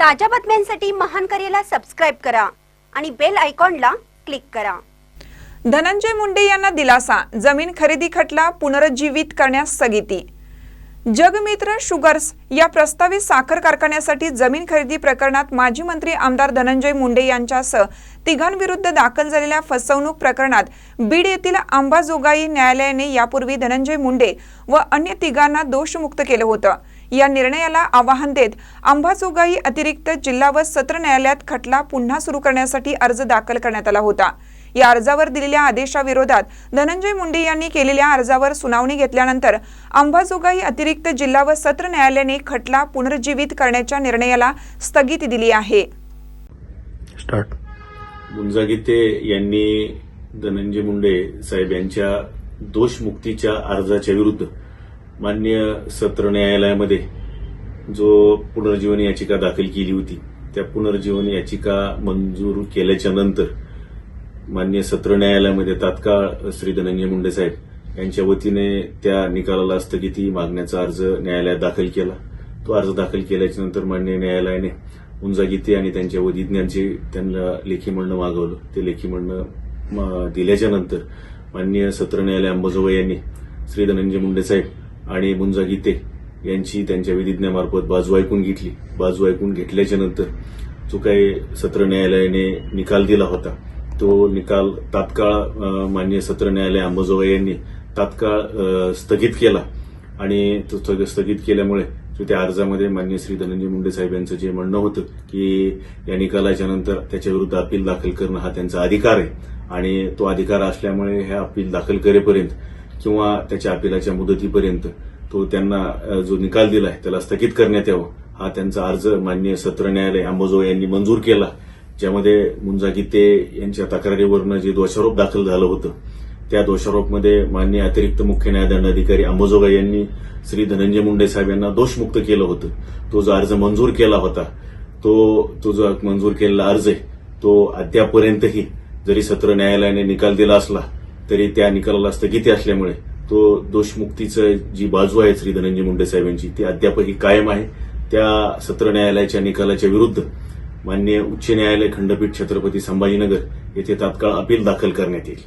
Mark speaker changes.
Speaker 1: ताज्या बातम्यांसाठी महान करेला सबस्क्राईब करा आणि बेल आयकॉनला क्लिक करा.
Speaker 2: धनंजय मुंडे यांना दिलासा जमीन खरेदी खटला पुनरुज्जीवित करण्यास स्थगिती. जगमित्र शुगर्स या प्रस्तावित साखर कारखान्यासाठी जमीन खरेदी प्रकरणात माजी मंत्री आमदार धनंजय मुंडे यांच्यासह तिघांविरुद्ध दाखल झालेल्या फसवणूक प्रकरणात बीड येथील अंबाजोगाई न्यायालयाने यापूर्वी धनंजय मुंडे व अन्य तिघांना दोषमुक्त केलं होतं. या निर्णयाला आवाहन देत अंबाजोगाई अतिरिक्त जिल्हा व सत्र न्यायालयात खटला पुन्हा सुरू करण्यासाठी अर्ज दाखल करण्यात आला होता. या अर्जावर दिलेल्या आदेशाविरोधात धनंजय मुंडे यांनी केलेल्या अर्जावर सुनावणी घेतल्यानंतर अंबाजोगाई अतिरिक्त जिल्हा व सत्र न्यायालयाने खटला पुनरुज्जीवित करण्याच्या निर्णयाला स्थगिती दिली आहे.
Speaker 3: स्टार्ट.
Speaker 4: गुंजागीते यांनी धनंजय मुंडे साहेब यांच्या दोषमुक्तीच्या अर्जाच्या विरुद्ध मान्य सत्र न्यायालयामध्ये जो पुनर्जीवन याचिका दाखल केली होती त्या पुनर्जीवन याचिका मंजूर केल्याच्यानंतर मान्य सत्र न्यायालयामध्ये तात्काळ श्री धनंजय मुंडे साहेब यांच्या वतीने त्या निकालाला स्थगिती मागण्याचा अर्ज न्यायालयात दाखल केला. तो अर्ज दाखल केल्याच्यानंतर मान्य न्यायालयाने उंजागीते आणि त्यांच्या वधिज्ञांचे त्यांना लेखी म्हणणं मागवलं. ते लेखी म्हणणं दिल्याच्या नंतर मान्य सत्र न्यायालय अंबाजोगाई यांनी श्री धनंजय मुंडे साहेब आणि मुंजा गीते यांची त्यांच्या विधिज्ञामार्फत बाजू ऐकून घेतली. बाजू ऐकून घेतल्याच्या नंतर जो काही सत्र न्यायालयाने निकाल दिला होता तो निकाल तात्काळ मान्य सत्र न्यायालय अंबाजोगाई यांनी तात्काळ स्थगित केला. आणि तो स्थगित केल्यामुळे जो त्या अर्जामध्ये मान्य श्री धनंजय मुंडे साहेब यांचं जे म्हणणं होतं की या निकालाच्या नंतर त्याच्याविरुद्ध अपील दाखल करणं हा त्यांचा अधिकार आहे. आणि तो अधिकार असल्यामुळे हे अपील दाखल करेपर्यंत किंवा त्याच्या अपिलाच्या मुदतीपर्यंत तो त्यांना जो निकाल दिलाय त्याला स्थगित करण्यात यावं हा त्यांचा अर्ज मान्य सत्र न्यायालय अंबाजोगाई यांनी मंजूर केला ज्यामध्ये मुंजा गीते यांच्या तक्रारीवरनं जे दोषारोप दाखल झालं होतं त्या दोषारोपमध्ये मान्य अतिरिक्त मुख्य न्यायदंडाधिकारी अंबाजोगाई यांनी श्री धनंजय मुंडे साहेब यांना दोषमुक्त केलं होतं. तो जो अर्ज मंजूर केला होता तो तो जो मंजूर केलेला अर्ज आहे तो अद्यापर्यंतही जरी सत्र न्यायालयाने निकाल दिला असला तरी त्या निकालाला स्थगिती असल्यामुळे तो दोषमुक्तीचं जी बाजू आहे श्री धनंजय मुंडे साहेबांची ती अद्यापही कायम आहे. त्या सत्र न्यायालयाच्या निकालाच्या विरुद्ध मान्य उच्च न्यायालय खंडपीठ छत्रपती संभाजीनगर येथे तात्काळ अपील दाखल करण्यात येईल.